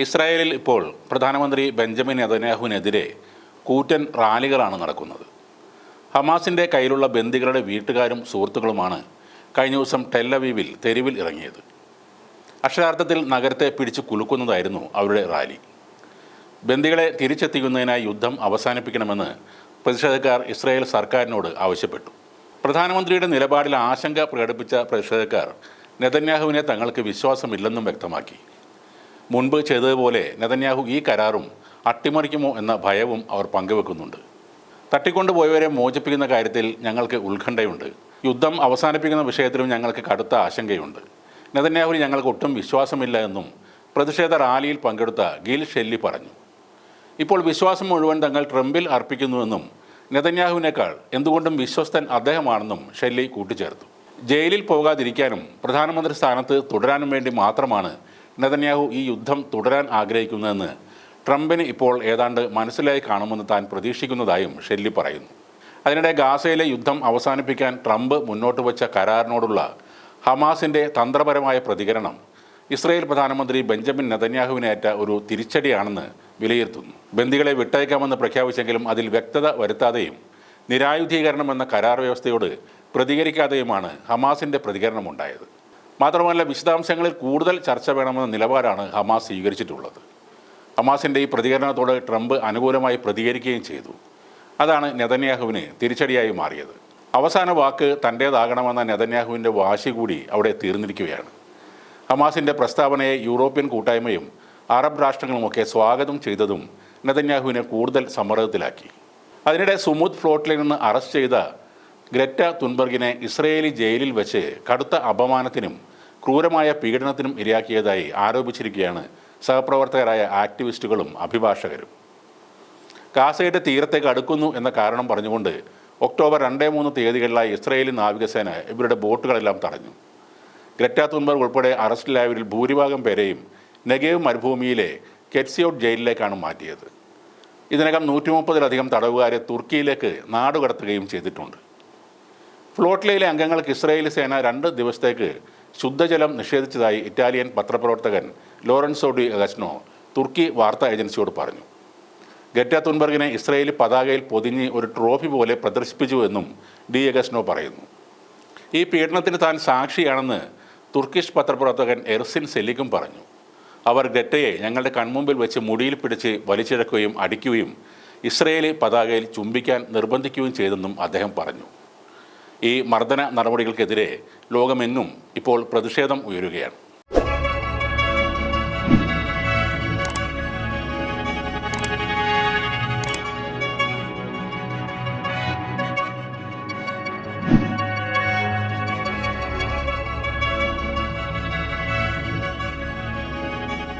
ഇസ്രായേലിൽ ഇപ്പോൾ പ്രധാനമന്ത്രി ബെഞ്ചമിൻ നെതന്യാഹുവിനെതിരെ കൂറ്റൻ റാലികളാണ് നടക്കുന്നത്. ഹമാസിന്റെ കയ്യിലുള്ള ബന്ദികളുടെ വീട്ടുകാരും സുഹൃത്തുക്കളുമാണ് കഴിഞ്ഞ ദിവസം ടെല്ലവീവിൽ തെരുവിൽ ഇറങ്ങിയത്. അക്ഷരാർത്ഥത്തിൽ നഗരത്തെ പിടിച്ചു കുലുക്കുന്നതായിരുന്നു അവരുടെ റാലി. ബന്ദികളെ തിരിച്ചെത്തിക്കുന്നതിനായി യുദ്ധം അവസാനിപ്പിക്കണമെന്ന് പ്രതിഷേധക്കാർ ഇസ്രായേൽ സർക്കാരിനോട് ആവശ്യപ്പെട്ടു. പ്രധാനമന്ത്രിയുടെ നിലപാടിൽ ആശങ്ക പ്രകടിപ്പിച്ച പ്രതിഷേധക്കാർ നെതന്യാഹുവിനെ തങ്ങൾക്ക് വിശ്വാസമില്ലെന്നും വ്യക്തമാക്കി. മുൻപ് ചെയ്തതുപോലെ നെതന്യാഹു ഈ കരാറും അട്ടിമറിക്കുമോ എന്ന ഭയവും അവർ പങ്കുവെക്കുന്നുണ്ട്. തട്ടിക്കൊണ്ടുപോയവരെ മോചിപ്പിക്കുന്ന കാര്യത്തിൽ ഞങ്ങൾക്ക് ഉത്കണ്ഠയുണ്ട്. യുദ്ധം അവസാനിപ്പിക്കുന്ന വിഷയത്തിലും ഞങ്ങൾക്ക് കടുത്ത ആശങ്കയുണ്ട്. നെതന്യാഹുവിൽ ഞങ്ങൾക്ക് ഒട്ടും വിശ്വാസമില്ല എന്നും പ്രതിഷേധ റാലിയിൽ പങ്കെടുത്ത ഗിൽ ഷെല്ലി പറഞ്ഞു. ഇപ്പോൾ വിശ്വാസം മുഴുവൻ തങ്ങൾ ട്രംപിൽ അർപ്പിക്കുന്നുവെന്നും നെതന്യാഹുവിനേക്കാൾ എന്തുകൊണ്ടും വിശ്വസ്തൻ അദ്ദേഹമാണെന്നും ഷെല്ലി കൂട്ടിച്ചേർത്തു. ജയിലിൽ പോകാതിരിക്കാനും പ്രധാനമന്ത്രി സ്ഥാനത്ത് തുടരാനും വേണ്ടി മാത്രമാണ് നെതന്യാഹു ഈ യുദ്ധം തുടരാൻ ആഗ്രഹിക്കുന്നതെന്ന് ട്രംപിന് ഇപ്പോൾ ഏതാണ്ട് മനസ്സിലായി കാണുമെന്ന് താൻ പ്രതീക്ഷിക്കുന്നതായും ഷെല്ലി പറയുന്നു. അതിനിടെ ഗാസയിലെ യുദ്ധം അവസാനിപ്പിക്കാൻ ട്രംപ് മുന്നോട്ട് വച്ച കരാറിനോടുള്ള ഹമാസിന്റെ തന്ത്രപരമായ പ്രതികരണം ഇസ്രയേൽ പ്രധാനമന്ത്രി ബെഞ്ചമിൻ നെതന്യാഹുവിനേറ്റ ഒരു തിരിച്ചടിയാണെന്ന് വിലയിരുത്തുന്നു. ബന്ദികളെ വിട്ടയക്കാമെന്ന് പ്രഖ്യാപിച്ചെങ്കിലും അതിൽ വ്യക്തത വരുത്താതെയും നിരായുധീകരണം എന്ന കരാർ വ്യവസ്ഥയോട് പ്രതികരിക്കാതെയുമാണ് ഹമാസിന്റെ പ്രതികരണമുണ്ടായത്. മാത്രമല്ല വിശദാംശങ്ങളിൽ കൂടുതൽ ചർച്ച വേണമെന്ന നിലപാടാണ് ഹമാസ് സ്വീകരിച്ചിട്ടുള്ളത്. ഹമാസിന്റെ ഈ പ്രതികരണത്തോട് ട്രംപ് അനുകൂലമായി പ്രതികരിക്കുകയും ചെയ്തു. അതാണ് നെതന്യാഹുവിന് തിരിച്ചടിയായി മാറിയത്. അവസാന വാക്ക് തന്റേതാകണമെന്ന നെതന്യാഹുവിന്റെ വാശി കൂടി അവിടെ തീർന്നിരിക്കുകയാണ്. ഹമാസിന്റെ പ്രസ്താവനയെ യൂറോപ്യൻ കൂട്ടായ്മയും അറബ് രാഷ്ട്രങ്ങളുമൊക്കെ സ്വാഗതം ചെയ്തതും നെതന്യാഹുവിനെ കൂടുതൽ സമ്മർദ്ദത്തിലാക്കി. അതിനിടെ സുമുദ് ഫ്ലോട്ടിൽ നിന്ന് അറസ്റ്റ് ചെയ്ത ഗ്രറ്റ തുൻബർഗിനെ ഇസ്രയേലി ജയിലിൽ വെച്ച് കടുത്ത അപമാനത്തിനും ക്രൂരമായ പീഡനത്തിനും ഇരയാക്കിയതായി ആരോപിച്ചിരിക്കുകയാണ് സഹപ്രവർത്തകരായ ആക്ടിവിസ്റ്റുകളും അഭിഭാഷകരും. ഗാസയുടെ തീരത്തേക്ക് അടുക്കുന്നു എന്ന കാരണം പറഞ്ഞുകൊണ്ട് ഒക്ടോബർ രണ്ടേ മൂന്ന് തീയതികളിലായി ഇസ്രയേലി നാവികസേന ഇവരുടെ ബോട്ടുകളെല്ലാം തടഞ്ഞു. ഗ്രറ്റ തുൻബർഗ് ഉൾപ്പെടെ അറസ്റ്റിലായവരിൽ ഭൂരിഭാഗം പേരെയും നെഗേവ് മരുഭൂമിയിലെ കെറ്റ്സിയോട്ട് ജയിലിലേക്കാണ് മാറ്റിയത്. ഇതിനകം നൂറ്റി മുപ്പതിലധികം തടവുകാരെ തുർക്കിയിലേക്ക് നാടുകടത്തുകയും ചെയ്തിട്ടുണ്ട്. ഫ്ലോട്ടിലയിലെ അംഗങ്ങൾക്ക് ഇസ്രായേലി സേന രണ്ട് ദിവസത്തേക്ക് ശുദ്ധജലം നിഷേധിച്ചതായി ഇറ്റാലിയൻ പത്രപ്രവർത്തകൻ ലോറൻസോ ഡി അഗസ്നോ തുർക്കി വാർത്താ ഏജൻസിയോട് പറഞ്ഞു. ഗറ്റ തുൻബർഗിനെ ഇസ്രായേലി പതാകയിൽ പൊതിഞ്ഞ് ഒരു ട്രോഫി പോലെ പ്രദർശിപ്പിച്ചു എന്നും ഡി അഗസ്നോ പറയുന്നു. ഈ പീഡനത്തിന് താൻ സാക്ഷിയാണെന്ന് തുർക്കിഷ് പത്രപ്രവർത്തകൻ എർസിൻ സെലിക്കും പറഞ്ഞു. അവർ ഗറ്റയെ ഞങ്ങളുടെ കൺമുമ്പിൽ വെച്ച് മുടിയിൽ പിടിച്ച് വലിച്ചിഴക്കുകയും അടിക്കുകയും ഇസ്രയേലി പതാകയിൽ ചുംബിക്കാൻ നിർബന്ധിക്കുകയും ചെയ്തെന്നും അദ്ദേഹം പറഞ്ഞു. ഈ മർദ്ദന നടപടികൾക്കെതിരെ ലോകമെന്നും ഇപ്പോൾ പ്രതിഷേധം ഉയരുകയാണ്.